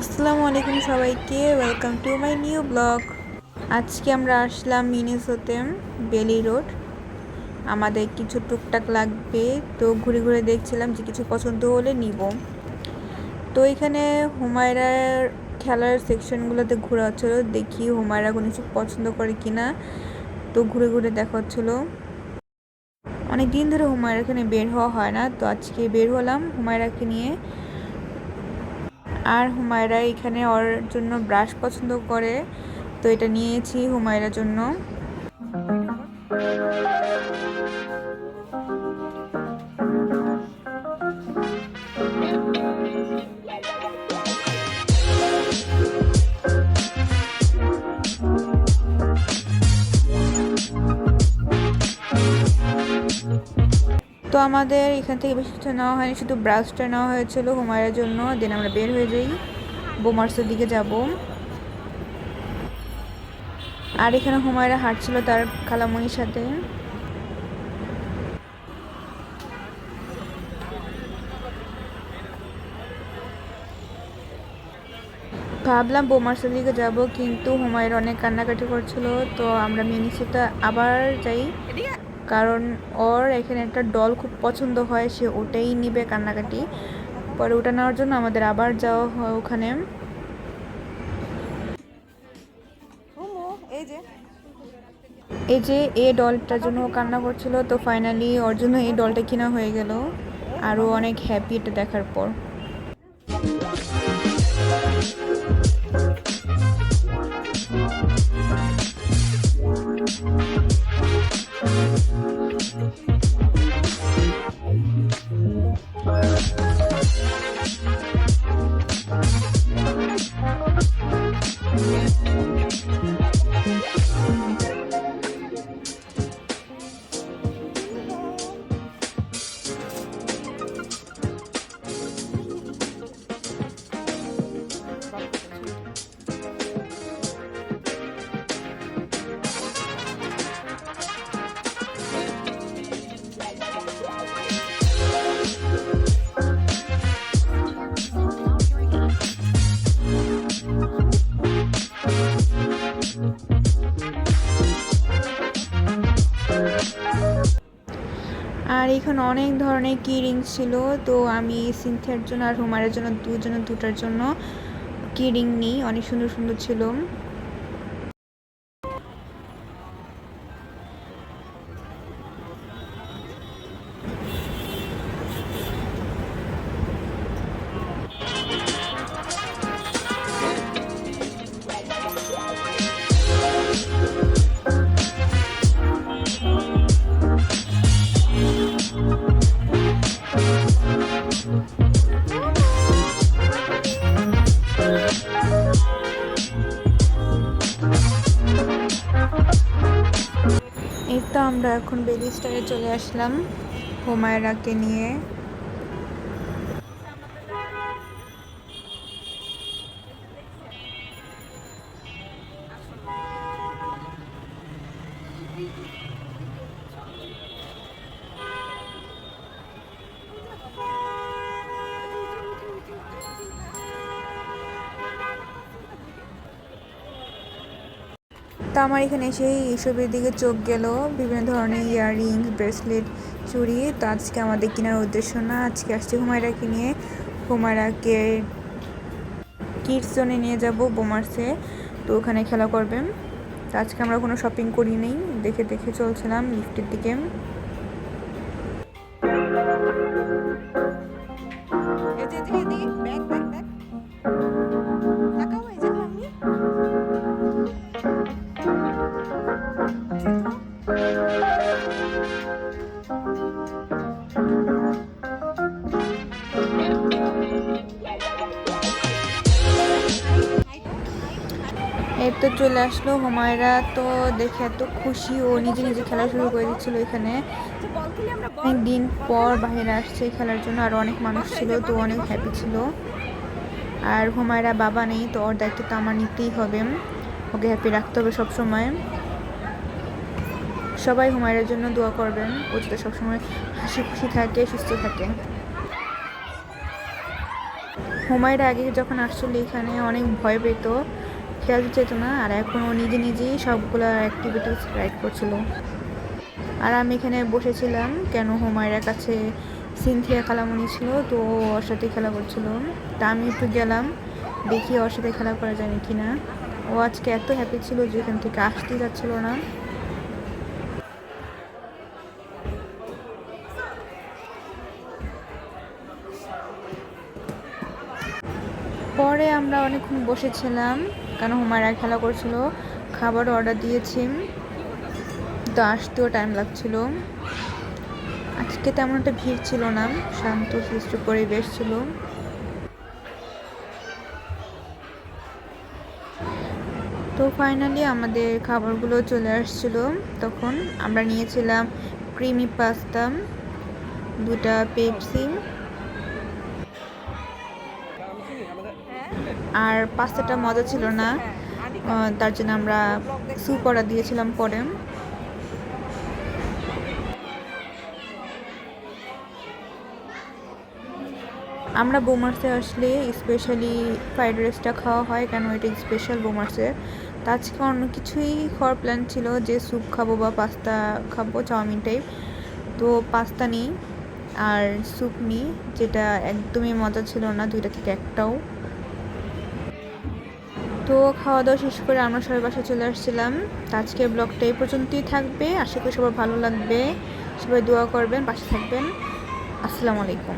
আসসালামু আলাইকুম সবাইকে welcome to my new blog আজকে আমরা আসলাম মিনেসোতে, বেলি রোড। আমাদের কিছু টুকটাক লাগবে, তো ঘুরে ঘুরে দেখছিলাম যে কিছু পছন্দ হলে নিব। তো এখানে হুমায়রার খেলার সেকশনগুলোতে ঘোরা হচ্ছিল, দেখি হুমায়রা কোনো কিছু পছন্দ করে কিনা। তো ঘুরে ঘুরে দেখা হচ্ছিল। অনেক দিন ধরে হুমায়রাকে নিয়ে বের হওয়া হয় না, তো আজকে বের হলাম হুমায়রাকে নিয়ে। আর হুমায়রা এখানে ওর জন্য ব্রাশ পছন্দ করে, তো এটা নিয়েছি হুমায়রার জন্য। তো আমাদের এখান থেকে বেশি কিছু নেওয়া হয়নি, শুধু ব্রাশটা নেওয়া হয়েছিল হুমায়ের জন্য। দেন আমরা বের হয়ে যাই, বোমার্সের দিকে যাব। আর এখানে হুমায়রা হাঁটছিল তার খালামণির সাথে। ভাবলাম বোমার্সের দিকে যাব, কিন্তু হুমায়রা অনেক কান্নাকাটি করছিল, তো আমরা মিনিসিতে আবার যাই। কারণ ওর এখানে একটা ডল খুব পছন্দ হয় সে ওটাই নিবে কান্নাকাটি। পরে ওটা নেওয়ার জন্য আমাদের আবার যাওয়া হয় ওখানে। এই যে। এই ডলটার জন্য কান্না করছিল তো ফাইনালি ওর জন্য এই ডলটা কিনা হয়ে গেল। আরও অনেক হ্যাপি এটা দেখার পর। এখানে অনেক ধরনের কি রিংস ছিল। তো আমি সিনথিয়ার জন্য আর হুমারের জন্য, দুজনের, দুটার জন্য কি রিং নিই। অনেক সুন্দর সুন্দর ছিল। তো আমরা এখন বেলি স্টারে চলে আসলাম হুমায়রাকে নিয়ে। তো আমার এখানে এসে এইসবের দিকে চোখ গেল। বিভিন্ন ধরনের ইয়াররিংস, ব্রেসলেট, চুড়ি। তো আজকে আমাদের কেনার উদ্দেশ্য না, আজকে আসছি হুমায়রাকে নিয়ে। হুমায়রাকে কিডস জোনে নিয়ে যাব বোমার্সে। তো ওখানে খেলা করবেন। তো আজকে আমরা কোনো শপিং করি নেই। দেখে দেখে চলছিলাম লিফটের দিকে। এই তো চলে আসলো হুমায়রা। তো দেখে এত খুশি ও নিজে নিজে খেলা শুরু করে দিচ্ছিল এখানে। অনেক দিন পর বাইরে আসছে খেলার জন্য, আর অনেক মানুষ ছিল, তো অনেক হ্যাপি ছিল। আর হুমায়রা বাবা নেই, তো ওর দায়িত্ব তো আমার নিতেই হবে। ওকে হ্যাপি রাখতে হবে সব সময় সবাই হুমায়রার জন্য দোয়া করবেন। ও যাতে সবসময় হাসি খুশি থাকে, সুস্থ থাকে। হুমায়রা আগে যখন আসছিল এখানে, অনেক ভয় পেত, খেয়াল যেত না, আর এখন ও নিজে নিজেই সবগুলো অ্যাক্টিভিটিস রাইড করছিল। আর আমি এখানে বসেছিলাম কেন হুমায়রার কাছে সিনথিয়া খালামণি ছিল, তো ওর সাথে খেলা করছিল। তা আমি একটু গেলাম, দেখি ওর সাথে খেলা করা যায় কি না ও আজকে এত হ্যাপি ছিল যে এখান থেকে আসতেই যাচ্ছিল না। পরে আমরা অনেকক্ষণ বসেছিলাম কারণ হুমায়রা খেলা করছিল। খাবার অর্ডার দিয়েছি। তো আসতেও টাইম লাগছিল। আজকে তেমন একটা ভিড় ছিল না, শান্ত, সুস্থ পরিবেশ ছিল। তো ফাইনালি আমাদের খাবারগুলো চলে আসছিল। তখন আমরা নিয়েছিলাম ক্রিমি পাস্তা দুটা পেপসি আর পাস্তাটা মজা ছিল না। তার জন্য আমরা স্যুপ অর্ডার দিয়েছিলাম পরে। আমরা বোমার্সে আসলে স্পেশালি ফ্রাইড রাইসটা খাওয়া হয়, কেন এটা স্পেশাল বোমার্সে? তা আজকে অন্য কিছুই খাওয়ার প্ল্যান ছিল যে স্যুপ খাব বা পাস্তা খাব চাউমিন টাইপ তো পাস্তা নিই আর স্যুপ নিই, যেটা একদমই মজা ছিল না, দুইটা থেকে একটাও। তো খাওয়া দাওয়া শেষ করে আমরা সবাই বাসায় চলে আসছিলাম। তো আজকের ব্লগটা এই পর্যন্তই থাকবে। আশা করি সবার ভালো লাগবে। সবাই দোয়া করবেন, পাশে থাকবেন। আসসালামু আলাইকুম।